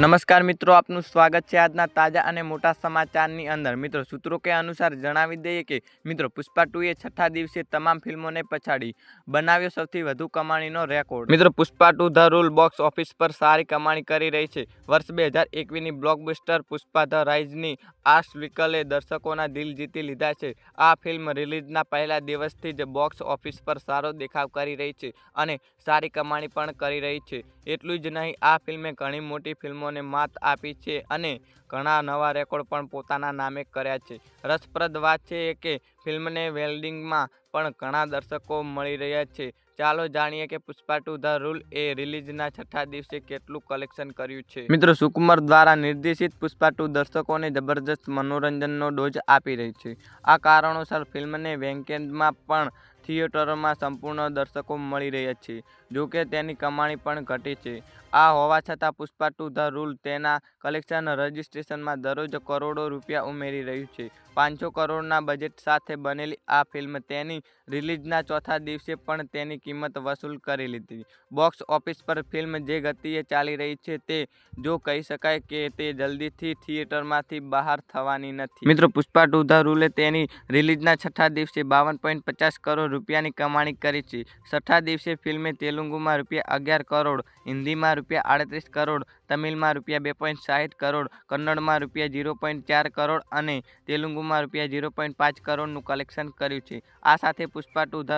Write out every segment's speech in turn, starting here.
નમસ્કાર મિત્રો, આપનું સ્વાગત છે આજના તાજા અને મોટા સમાચારની અંદર. મિત્રો સૂત્રો કે અનુસાર જણાવી દઈએ કે, મિત્રો, પુષ્પા ટુએ છઠ્ઠા દિવસે તમામ ફિલ્મોને પછાડી બનાવ્યો સૌથી વધુ કમાણીનો રેકોર્ડ. મિત્રો, Pushpa two the rule box office પર સારી કમાણી કરી રહી છે. વર્ષ બે હજાર એકવીસની બ્લોકબસ્ટર પુષ્પા ધ રાઇઝની આર્ટ વિકલે દર્શકોના દિલ જીતી લીધા છે. આ ફિલ્મ રિલીઝના પહેલા દિવસથી જ બોક્સ ઓફિસ પર સારો દેખાવ કરી રહી છે અને સારી કમાણી પણ કરી રહી છે. એટલું જ નહીં, આ ફિલ્મે ઘણી મોટી ફિલ્મોને માત આપી છે અને ઘણા નવા રેકોર્ડ પણ પોતાના નામે કર્યા છે. રસપ્રદ વાત છે કે ફિલ્મને વેલ્ડિંગમાં પણ ઘણા દર્શકો મળી રહ્યા છે. ચાલો જાણીએ કે પુષ્પા ટુ ધ રૂલ એ રિલીઝના છઠ્ઠા દિવસે કેટલું કલેક્શન કર્યું છે. મિત્રો, સુકુમાર દ્વારા નિર્દેશિત પુષ્પા ટુ દર્શકોને જબરજસ્ત મનોરંજનનો ડોઝ આપી રહી છે. આ કારણોસર ફિલ્મને વેંકેન્ડમાં પણ થિયેટરોમાં સંપૂર્ણ દર્શકો મળી રહ્યા છે જોકે તેની કમાણી પણ ઘટી છે. આ હોવા છતાં પુષ્પા ટુ ધ રૂલ તેના કલેક્શન રજિસ્ટ્રેશનમાં દરરોજ કરોડો રૂપિયા ઉમેરી રહ્યું છે. પાંચસો કરોડના બજેટ સાથે બનેલી આ ફિલ્મ તેની રિલીઝના ચોથા દિવસે પણ તેની કિંમત વસૂલ કરી લીધી. બોક્સ ઓફિસ પર ફિલ્મ જે ગતિએ ચાલી રહી છે તે જો કહી શકાય કે તે જલ્દીથી થિયેટરમાંથી બહાર થવાની નથી. મિત્રો, પુષ્પા ટુ ધ રૂલે તેની રિલીઝના છઠ્ઠા દિવસે બાવન પોઈન્ટ પચાસ કરોડ રૂપિયાની કમાણી કરી છે. છઠ્ઠા દિવસે ફિલ્મે તેલુગુમાં રૂપિયા અગિયાર કરોડ, હિન્દીમાં રૂપિયા આડત્રીસ કરોડ, તમિલમાં રૂપિયા બે પોઈન્ટ સાઠ કરોડ, કન્નડમાં રૂપિયા ઝીરો પોઈન્ટ ચાર કરોડ અને તેલુગુમાં રૂપિયા ઝીરો પોઈન્ટ પાંચ કરોડનું કલેક્શન કર્યું છે. આ સાથે પુષ્પા ટુ ધ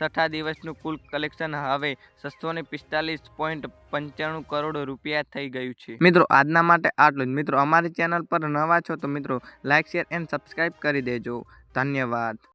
છઠ્ઠા દિવસનું કુલ કલેક્શન હવે છસો પિસ્તાલીસ પોઈન્ટ પંચાણું કરોડ રૂપિયા થઈ ગયું છે. મિત્રો, આજના માટે આટલું જ. મિત્રો, અમારી ચેનલ પર નવા છો તો મિત્રો લાઇક શેર એન્ડ સબસ્ક્રાઈબ કરી દેજો. ધન્યવાદ.